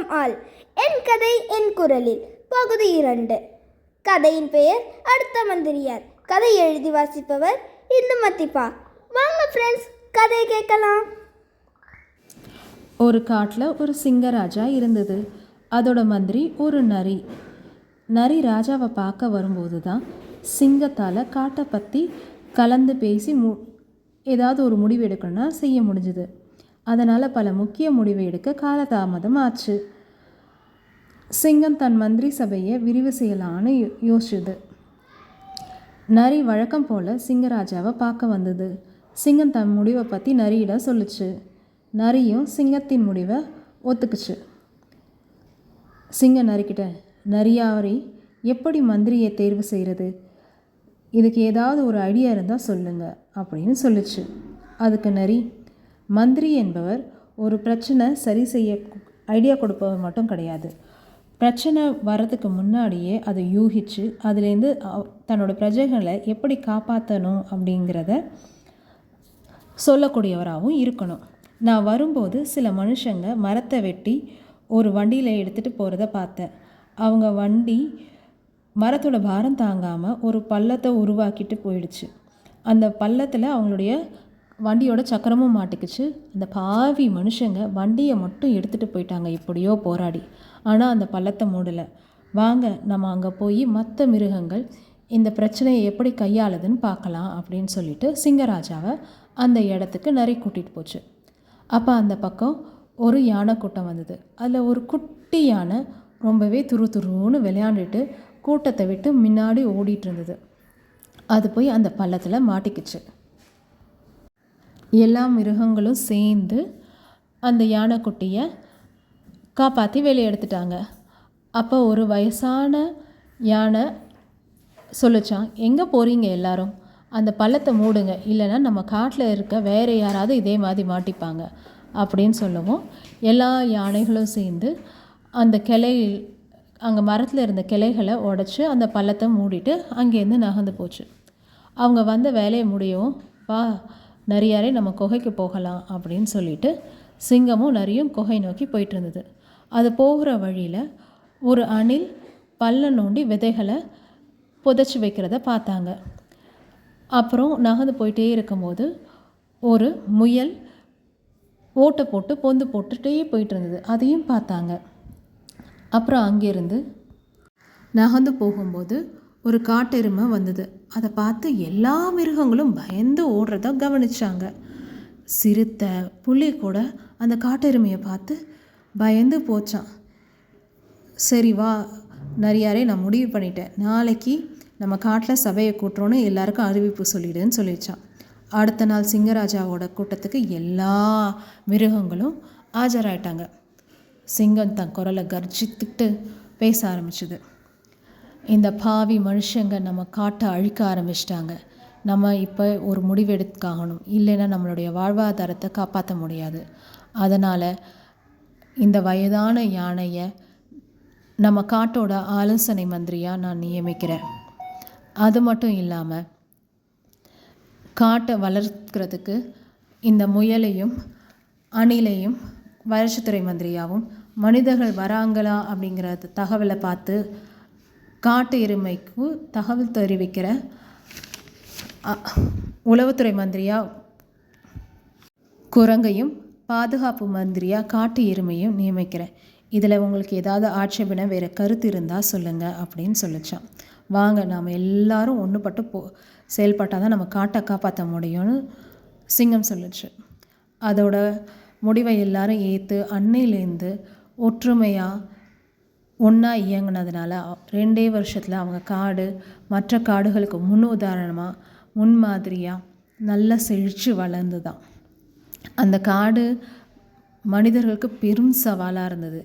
வணக்கம் ஆள். என் கதை என் குரலில். பகுதி இரண்டு. கதையின் பெயர் அடுத்த மந்திரியார். கதை எழுதி வாசிப்பவர் இந்துமதிப்பா வாங்க ஃப்ரெண்ட்ஸ் கதை கேட்கலாம். ஒரு காட்டில் ஒரு சிங்கராஜா இருந்தது. அதோட மந்திரி ஒரு நரி. நரி ராஜாவை பார்க்க வரும்போது தான் சிங்கத்தால் காட்டை பற்றி கலந்து பேசி மு ஏதாவது ஒரு முடிவு எடுக்கணும்னா செய்ய முடிஞ்சுது. அதனால் பல முக்கிய முடிவு எடுக்க காலதாமதம் ஆச்சு. சிங்கம் தன் மந்திரி சபையை விரிவு செய்யலான்னு யோ- யோசிச்சுது. நரி வழக்கம் போல் சிங்கராஜாவை பார்க்க வந்தது. சிங்கம் தன் முடிவை பற்றி நரியிடம் சொல்லுச்சு. நரியும் சிங்கத்தின் முடிவை ஒத்துக்குச்சு. சிங்கம் நரிக்கிட்ட நரியாவரி எப்படி மந்திரியை தேர்வு செய்கிறது இதுக்கு ஏதாவது ஒரு ஐடியா இருந்தால் சொல்லுங்கள் அப்படின்னு சொல்லுச்சு. அதுக்கு நரி மந்திரி என்பவர் ஒரு பிரச்சனை சரி செய்ய ஐடியா கொடுப்பவர் மட்டும் கிடையாது. பிரச்சனை வர்றதுக்கு முன்னாடியே அதை யூகிச்சு அதுலேருந்து தன்னோட பிரஜைகளை எப்படி காப்பாற்றணும் அப்படிங்கிறத சொல்லக்கூடியவராகவும் இருக்கணும். நான் வரும்போது சில மனுஷங்க மரத்தை வெட்டி ஒரு வண்டியில் எடுத்துகிட்டு போகிறத பார்த்தேன். அவங்க வண்டி மரத்தோட பாரம் தாங்காமல் ஒரு பள்ளத்தை உருவாக்கிட்டு போயிடுச்சு. அந்த பள்ளத்தில் அவங்களுடைய வண்டியோட சக்கரமும் மாட்டிக்கிச்சு. அந்த பாவி மனுஷங்க வண்டியை மட்டும் எடுத்துகிட்டு போயிட்டாங்க எப்படியோ போராடி. ஆனால் அந்த பள்ளத்தை மூடலை. வாங்க நம்ம அங்கே போய் மற்ற மிருகங்கள் இந்த பிரச்சனையை எப்படி கையாளுதுன்னு பார்க்கலாம் அப்படின்னு சொல்லிட்டு சிங்கராஜாவை அந்த இடத்துக்கு நிறைய கூட்டிகிட்டு போச்சு. அப்போ அந்த பக்கம் ஒரு யானை கூட்டம் வந்தது. அதில் ஒரு குட்டி யானை ரொம்பவே துரு துருன்னு விளையாண்டுட்டு கூட்டத்தை விட்டு முன்னாடி ஓடிட்டு இருந்தது. அது போய் அந்த பள்ளத்தில் மாட்டிக்கிச்சு. எல்லா மிருகங்களும் சேர்ந்து அந்த யானைக்குட்டியை காப்பாற்றி வெளியே எடுத்துட்டாங்க அப்போ ஒரு வயசான யானை சொல்லுச்சான் எங்கே போகிறீங்க எல்லாரும்? அந்த பள்ளத்தை மூடுங்க. இல்லைன்னா நம்ம காட்டில் இருக்க வேறு யாராவது இதே மாதிரி மாட்டிப்பாங்க. அப்படின்னு சொல்லவும். எல்லா யானைகளும் சேர்ந்து அந்த கிளை அங்கே மரத்தில் இருந்த கிளைகளை உடச்சி அந்த பள்ளத்தை மூடிட்டு அங்கேருந்து நகர்ந்து போச்சு. அவங்க வந்த வேலையை முடியவும் வா நரியாரே நம்ம குகைக்கு போகலாம் அப்படின்னு சொல்லிட்டு சிங்கமும் நரியும் குகை நோக்கி போயிட்டு இருந்தது அது போகிற வழியில் ஒரு அணில் பல்ல நோண்டி விதைகளை புதைச்சி வைக்கிறத பார்த்தாங்க. அப்புறம் நகர்ந்து போயிட்டே இருக்கும்போது ஒரு முயல் ஓட்டை போட்டு பொந்து போட்டுகிட்டே போயிட்டு இருந்தது அதையும் பார்த்தாங்க. அப்புறம் அங்கேருந்து நகர்ந்து போகும்போது ஒரு காட்டெருமை வந்தது. அதை பார்த்து எல்லா மிருகங்களும் பயந்து ஓடுறத கவனிச்சாங்க. சிறுத்தை புலி கூட அந்த காட்டெருமையை பார்த்து பயந்து போச்சான் சரி வா நிறையாரே நான் முடிவு பண்ணிட்டேன். நாளைக்கு நம்ம காட்டில் சபையை கூட்டுறோன்னு எல்லாருக்கும் அறிவிப்பு சொல்லிடுன்னு சொல்லிடுச்சான் அடுத்த நாள் சிங்கராஜாவோட கூட்டத்துக்கு எல்லா மிருகங்களும் ஆஜராயிட்டாங்க. சிங்கம் தன் குரலை கர்ஜித்துக்கிட்டு பேச ஆரம்பிச்சுது. இந்த பாவி மனுஷங்க நம்ம காட்டை அழிக்க ஆரம்பிச்சிட்டாங்க. நம்ம இப்போ ஒரு முடிவு இல்லைன்னா நம்மளுடைய வாழ்வாதாரத்தை காப்பாற்ற முடியாது. அதனால் இந்த வயதான யானையை நம்ம காட்டோட ஆலோசனை மந்திரியாக நான் நியமிக்கிறேன். அது மட்டும் இல்லாமல் காட்டை வளர்க்கிறதுக்கு இந்த முயலையும் அணிலையும் வளர்ச்சித்துறை மந்திரியாகவும் மனிதர்கள் வராங்களா அப்படிங்கிற தகவலை பார்த்து காட்டு எருமைக்கு தகவல் தெரிவிக்கிற உளவுத்துறை மந்திரியா குரங்கையும் பாதுகாப்பு மந்திரியாக காட்டு எருமையும் நியமிக்கிறேன் இதில் உங்களுக்கு ஏதாவது ஆட்சேபனை வேறு கருத்து இருந்தால் சொல்லுங்கள் அப்படின்னு சொல்லிச்சான். வாங்க நாம் எல்லாரும் ஒன்றுபட்டு போ செயல்பட்டால் தான் நம்ம காட்டை காப்பாற்ற முடியும்னு சிங்கம் சொல்லுச்சு. அதோட முடிவை எல்லாரும் ஏற்று அன்னையிலேருந்து ஒற்றுமையாக ஒன்றா இயங்குனதுனால ரெண்டே வருஷத்தில் அவங்க காடு மற்ற காடுகளுக்கு முன் உதாரணமாக முன்மாதிரியாக நல்லா செழித்து வளர்ந்துதான். அந்த காடு மனிதர்களுக்கு பெரும் சவாலாக இருந்தது.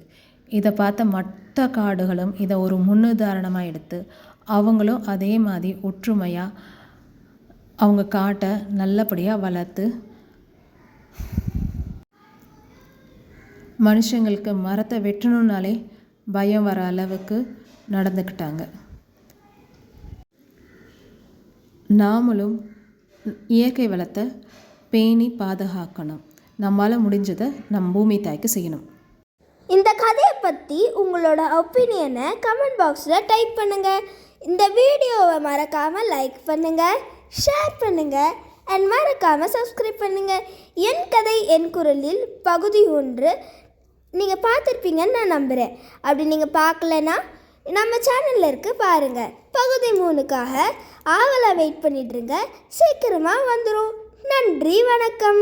இதை பார்த்த மற்ற காடுகளும் இதை ஒரு முன்னுதாரணமாக எடுத்து அவங்களும் அதே மாதிரி ஒற்றுமையாக அவங்க காட்டை நல்லபடியாக வளர்த்து மனுஷங்களுக்கு மரத்தை வெட்டணுன்னாலே பயம் வர அளவுக்கு நடந்துக்கிட்டாங்க. நாமளும் இயற்கை வளத்தை பேணி பாதுகாக்கணும். நம்மால் முடிஞ்சதை நம் பூமி தாய்க்கு செய்யணும். இந்த கதையை பற்றி உங்களோட ஒப்பீனியனை கமெண்ட் பாக்ஸில் டைப் பண்ணுங்கள் இந்த வீடியோவை மறக்காமல் லைக் பண்ணுங்கள் ஷேர் பண்ணுங்கள் அண்ட் மறக்காமல் சப்ஸ்கிரைப் பண்ணுங்கள் என் கதை என் குரலில் பகுதி ஒன்று நீங்கள் பார்த்துருப்பீங்கன்னு நான் நம்புகிறேன் அப்படி நீங்கள் பார்க்கலனா நம்ம சேனலில் இருக்கு பாருங்கள் பகுதி மூணுக்காக ஆவலாக வெயிட் பண்ணிட்டுருங்க சீக்கிரமாக வந்துடும் நன்றி வணக்கம்.